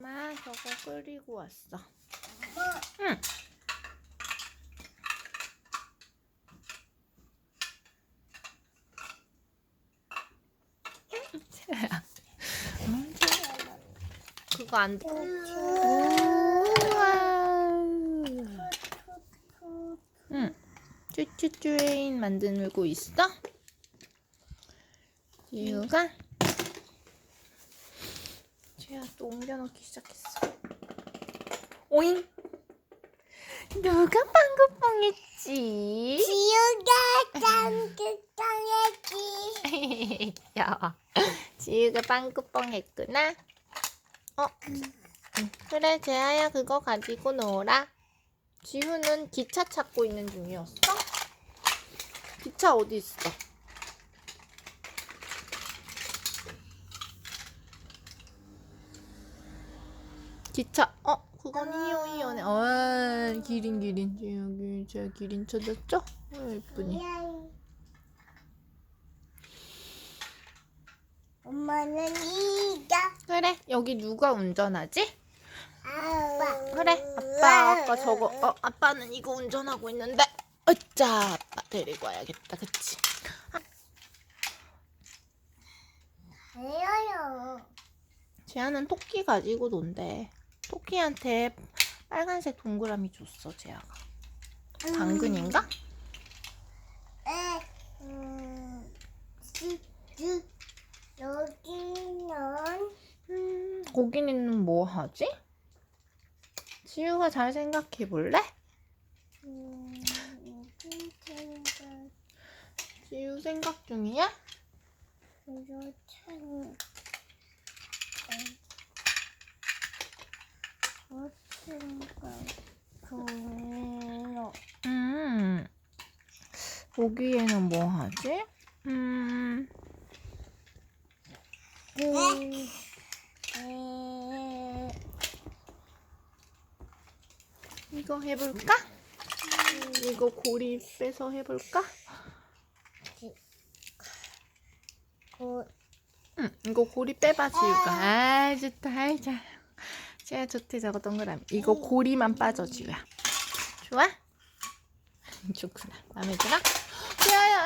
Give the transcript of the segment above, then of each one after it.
엄마 저거 끓이고 왔어. 응. 채야. 그거 안 돼. 우와. 응. 쭈쭈쭈레인 만들고 있어? 지우가 지우야 또 옮겨놓기 시작했어. 오잉. 누가 방구뽕 했지? 지우가 짱짱했지. 야, 지우가 빵꾸뻥 했구나. 어, 응. 그래, 재아야 그거 가지고 놀아. 지우는 기차 찾고 있는 중이었어. 기차 어디 있어? 기차, 어, 그건 히어히어네. 어, 기린, 기린. 여기, 저 기린 찾았죠? 어, 예쁘니. 엄마는 이가 그래, 여기 누가 운전하지? 아빠. 그래, 아빠 아까 저거, 어, 아빠는 이거 운전하고 있는데, 어짜, 아빠 데리고 와야겠다, 그치? 해요. 재아는 토끼 가지고 논대. 토끼한테 빨간색 동그라미 줬어, 재아가. 당근인가? 에, 음, 지, 지, 여기는 음, 고기는 뭐 하지? 지우가 잘 생각해 볼래? 음, 생각, 지우 생각 중이야? 참, 어, 생각, 종로, 음, 고기에는 뭐 하지? 음, 에, 에, 이거 해볼까? 이거 고리 빼서 해볼까? 고, 응, 이거 고리 빼봐, 지우가. 아, 좋다, 아이, 자. 지우야, 좋대, 저거 동그라미. 이거 고리만 빠져, 지우야. 좋아? 좋구나. 마음에 들어?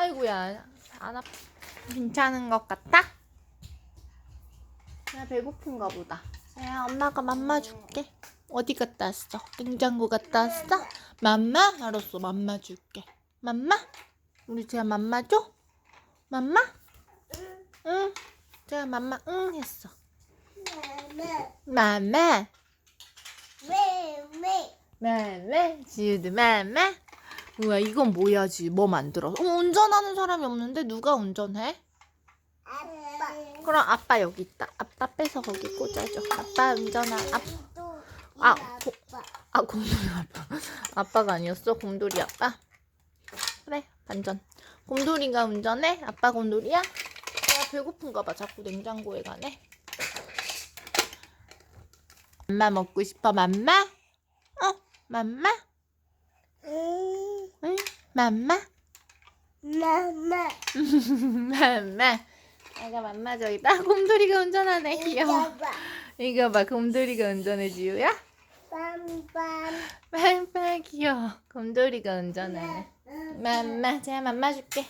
아이고야. 안 아파. 괜찮은 것 같아? 나 배고픈가 보다. 야, 엄마가 맘마 줄게. 어디 갔다 왔어? 냉장고 갔다 왔어? 맘마? 알았어, 맘마 줄게. 맘마? 우리 제가 맘마 줘? 맘마? 응. 제가 맘마 응 했어. 맘마, 맘마. 왜, 왜, 맘마. 지우도 맘마. 우와 이건 뭐야 지? 뭐 만들어? 어, 운전하는 사람이 없는데 누가 운전해? 아빠, 그럼 아빠 여기 있다. 아빠 빼서 거기 꽂아줘. 아빠 운전하. 아, 또, 아, 이 고-. 아 곰돌이 아빠. 아빠가 아니었어? 곰돌이 아빠. 그래 반전. 곰돌이가 운전해? 아빠 곰돌이야? 내가 배고픈가 봐. 자꾸 냉장고에 가네. 맘마 먹고 싶어 맘마? 어? 맘마? 음, 응? 맘마? 맘마, 맘마. 내가 맘마 저기다. 곰돌이가 운전하네. 귀여워. 이거 봐. 곰돌이가 운전해 지우야? 빰빰. 맘마 귀여워. 곰돌이가 운전하네. 맘마. 제가 맘마 줄게.